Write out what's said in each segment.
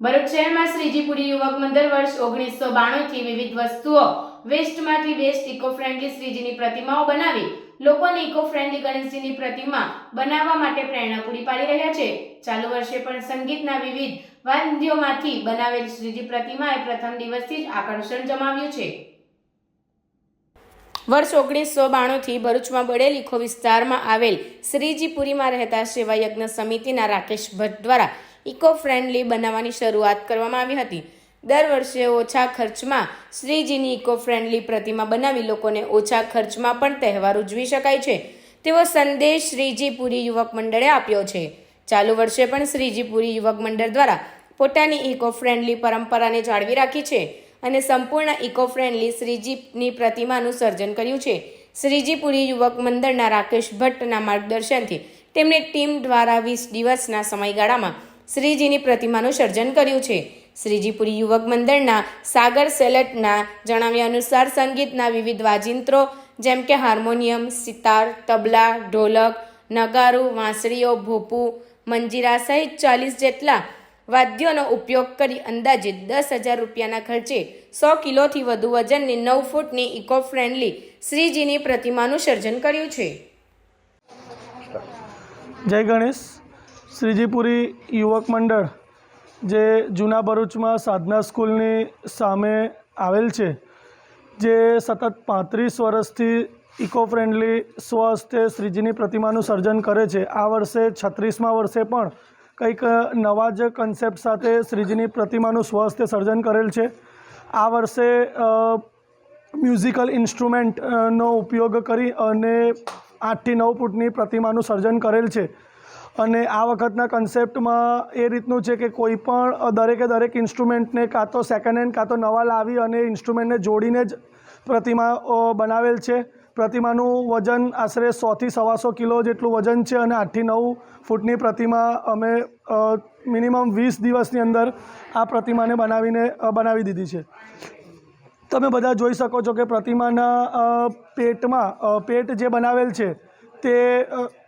ભરૂચ શહેરમાં શ્રીજીપુરી યુવક મંદિર વર્ષ ઓગણીસો બાણુંથી વિવિધ વસ્તુઓ વેસ્ટમાંથી બેસ્ટ ઇકો ફ્રેન્ડલી શ્રીજીની પ્રતિમાઓ બનાવી લોકોને ઇકો ફ્રેન્ડલી ગણેશજીની પ્રતિમા બનાવવા માટે પ્રેરણા પૂરી પાડી રહ્યા છે. ચાલુ વર્ષે પણ સંગીતના વિવિધ વાદ્યોમાંથી બનાવેલ શ્રીજી પ્રતિમાએ પ્રથમ દિવસથી જ આકર્ષણ જમાવ્યું છે. વર્ષ ઓગણીસો બાણુંથી ભરૂચમાં બળેલ ઇકો વિસ્તારમાં આવેલ શ્રીજીપુરીમાં રહેતા સેવા સમિતિના રાકેશ ભટ્ટ દ્વારા ઇકો ફ્રેન્ડલી બનાવવાની શરૂઆત કરવામાં આવી હતી. દર વર્ષે ઓછા ખર્ચમાં શ્રીજીની ઇકો ફ્રેન્ડલી પ્રતિમા બનાવી લોકોને ઓછા ખર્ચમાં પણ તહેવાર ઉજવી શકાય છે. તેવો સંદેશ શ્રીજીપુરી યુવક મંડળે આપ્યો છે. ચાલુ વર્ષે પણ શ્રીજીપુરી યુવક મંડળ દ્વારા પોતાની ઇકો ફ્રેન્ડલી પરંપરાને જાળવી રાખી છે અને સંપૂર્ણ ઇકો ફ્રેન્ડલી શ્રીજીની પ્રતિમાનું સર્જન કર્યું છે. શ્રીજીપુરી યુવક મંડળના રાકેશ ભટ્ટના માર્ગદર્શનથી તેમની ટીમ દ્વારા વીસ દિવસના સમયગાળામાં શ્રીજીની પ્રતિમાનું સર્જન કર્યું છે. શ્રીજીપુરી યુવક મંડળના સાગર સેલેટના જણાવ્યા અનુસાર સંગીતના વિવિધ વાજિંત્રો જેમ કે હાર્મોનિયમ, સિતાર, તબલા, ઢોલક, નગારું, વાંસળીઓ, ભોપુ, મંજીરા સહિત ચાલીસ જેટલા વાદ્યોનો ઉપયોગ કરી અંદાજે દસ હજાર રૂપિયાના ખર્ચે સો કિલોથી વધુ વજનની નવ ફૂટની ઇકો ફ્રેન્ડલી શ્રીજીની પ્રતિમાનું સર્જન કર્યું છે. જય ગણેશ. શ્રીજીપુરી યુવક મંડળ, જે જૂના ભરૂચમાં સાધના સ્કૂલની સામે આવેલ છે, જે સતત પાંત્રીસ વર્ષથી ઇકો ફ્રેન્ડલી સ્વહસ્તે શ્રીજીની પ્રતિમાનું સર્જન કરે છે. આ વર્ષે, છત્રીસમા વર્ષે પણ કંઈક નવા જ કન્સેપ્ટ સાથે શ્રીજીની પ્રતિમાનું સ્વહસ્તે સર્જન કરેલ છે. આ વર્ષે મ્યુઝિકલ ઇન્સ્ટ્રુમેન્ટનો ઉપયોગ કરી અને આઠથી નવ ફૂટની પ્રતિમાનું સર્જન કરેલ છે. અને આ વખતના કન્સેપ્ટમાં એ રીતનું છે કે કોઈ પણ દરેકે દરેક ઇન્સ્ટ્રુમેન્ટને કાં તો સેકન્ડ હેન્ડ કાં તો નવા લાવી અને ઇન્સ્ટ્રુમેન્ટને જોડીને જ પ્રતિમા બનાવેલ છે. પ્રતિમાનું વજન આશરે સોથી સવાસો કિલો જેટલું વજન છે અને આઠથી નવ ફૂટની પ્રતિમા અમે મિનિમમ વીસ દિવસની અંદર આ પ્રતિમાને બનાવીને બનાવી દીધી છે. તમે બધા જોઈ શકો છો કે પ્રતિમાના પેટમાં પેટ જે બનાવેલ છે તે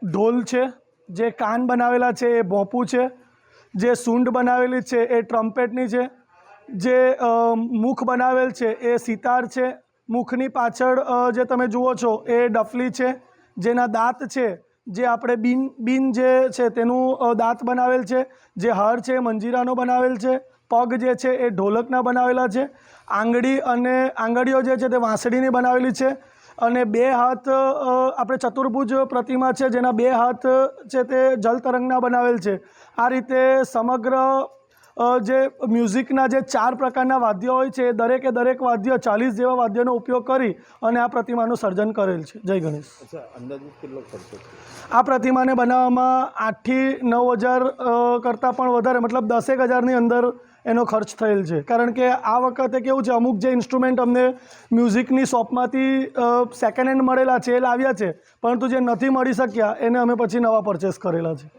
ઢોલ છે. જે કાન બનાવેલા છે એ ભોંપું છે, જે સૂંઢ બનાવેલી છે એ ટ્રમ્પેટની છે, જે મુખ બનાવેલ છે એ સિતાર છે, મુખની પાછળ જે તમે જુઓ છો એ ડફલી છે, જેના દાંત છે, જે આપણે બીન બીન જે છે તેનું દાંત બનાવેલ છે, જે હાર છે મંજીરાનો બનાવેલ છે, પગ જે છે એ ઢોલકના બનાવેલા છે, આંગળી અને આંગળીઓ જે છે તે વાંસળીની બનાવેલી છે અને બે હાથ આપણે ચતુર્ભુજ પ્રતિમા છે જેના બે હાથ છે તે જલતરંગના બનાવેલ છે. આ રીતે સમગ્ર જે મ્યુઝિકના જે ચાર પ્રકારના વાદ્યો હોય છે એ દરેકે દરેક વાદ્ય ચાલીસ જેવા વાદ્યોનો ઉપયોગ કરી અને આ પ્રતિમાનું સર્જન કરેલ છે. જય ગણેશ. આ પ્રતિમાને બનાવવામાં આઠથી નવ હજાર કરતાં પણ વધારે મતલબ દસેક હજારની અંદર એનો ખર્ચ થયેલ છે. કારણ કે આ વખતે કેવું છે, અમુક જે ઇન્સ્ટ્રુમેન્ટ અમને મ્યુઝિકની શોપમાંથી સેકન્ડ હેન્ડ મળેલા છે, એ લાવ્યા છે. પરંતુ જે નથી મળી શક્યા, એને અમે પછી નવા પરચેસ કરેલા છે.